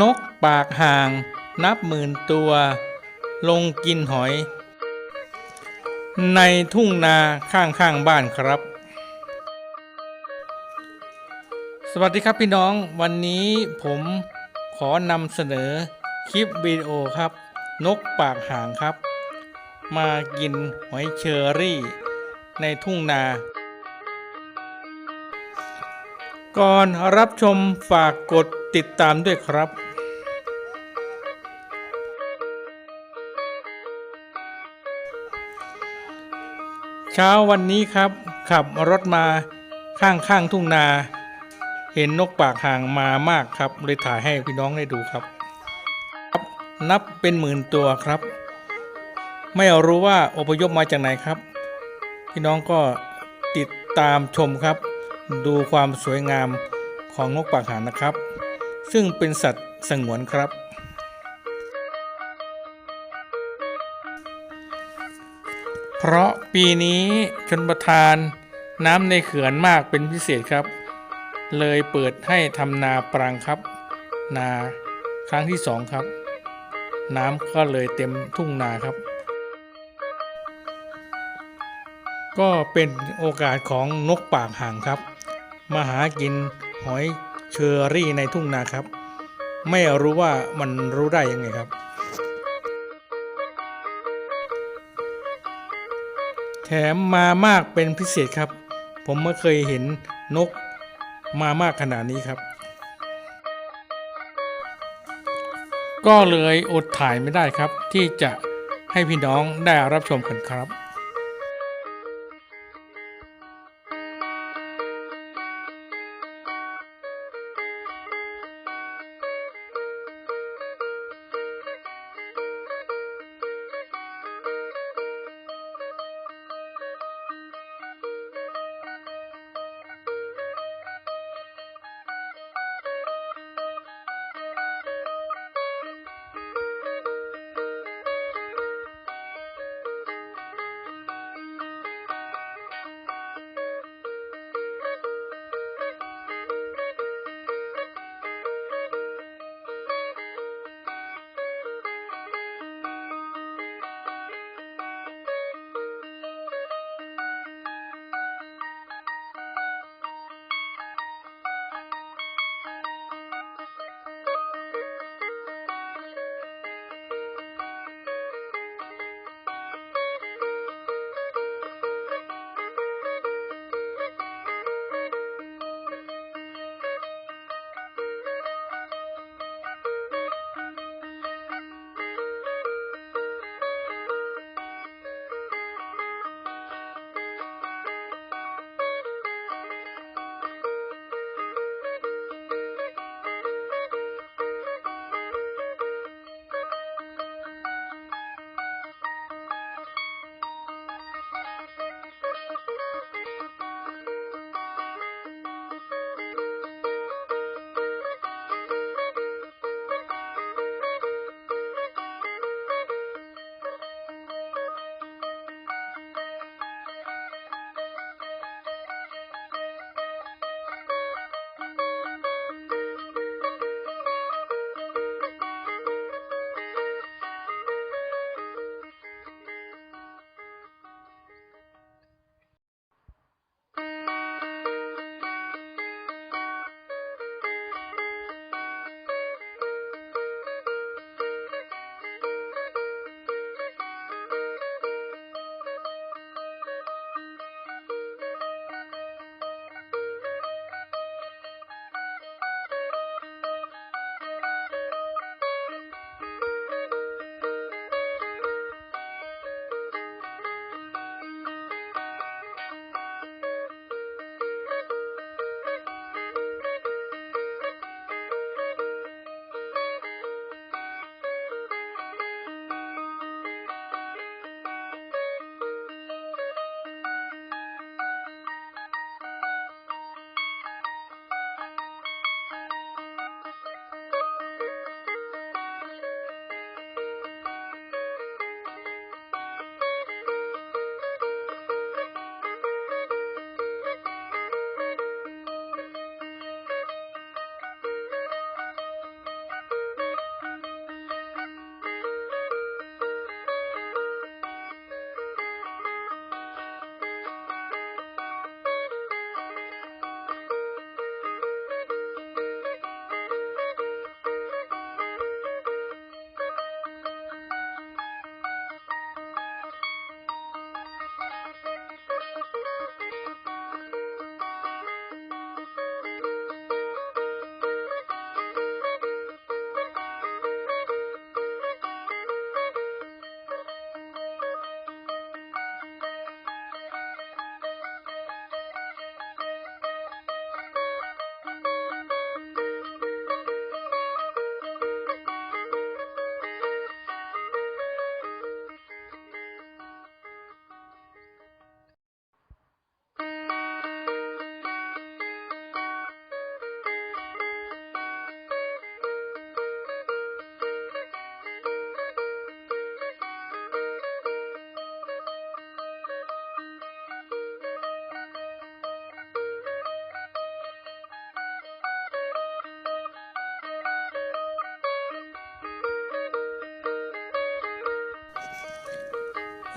นกปากห่างนับหมื่นตัว ลงกินหอย ในทุ่งนาข้างๆบ้านครับ สวัสดีครับพี่น้องวันนี้ผมขอนำเสนอคลิปวิดีโอครับ นกปากห่างครับ มากินหอยเชอรี่ ในทุ่งนา ก่อนรับชมฝากกดติดตามด้วยครับ เช้าวันนี้ครับ ขับรถมาข้างข้างๆทุ่งนา เห็นนกปากห่างมามากครับ เลยถ่ายให้พี่น้องได้ดูครับครับนับเป็นหมื่นตัวครับ ไม่รู้ว่าอพยพมาจากไหนครับ พี่น้องก็ติดตามชมครับ ดูความสวยงามของนกปากห่างนะครับ ซึ่งเป็นสัตว์สงวนครับ เพราะปีนี้ชนประทานน้ำในเขื่อนมากเป็นพิเศษครับ เลยเปิดให้ทำนาปรังครับ นาครั้งที่สองครับ น้ำก็เลยเต็มทุ่งนาครับ ก็เป็นโอกาสของนกปากห่างครับ มาหากินหอยเชอรี่ในทุ่งนาครับ ไม่รู้ว่ามันรู้ได้ยังไงครับ แถมมามากเป็นพิเศษครับ ผมไม่เคยเห็นนกมามากขนาดนี้ครับ ก็เลยอดถ่ายไม่ได้ครับที่จะให้พี่น้องได้รับชมกันครับ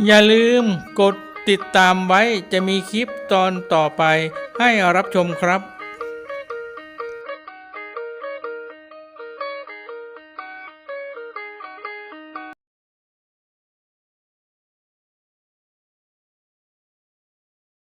อย่าลืมกดติดตามไว้จะมีคลิปตอนต่อไปให้รับชมครับ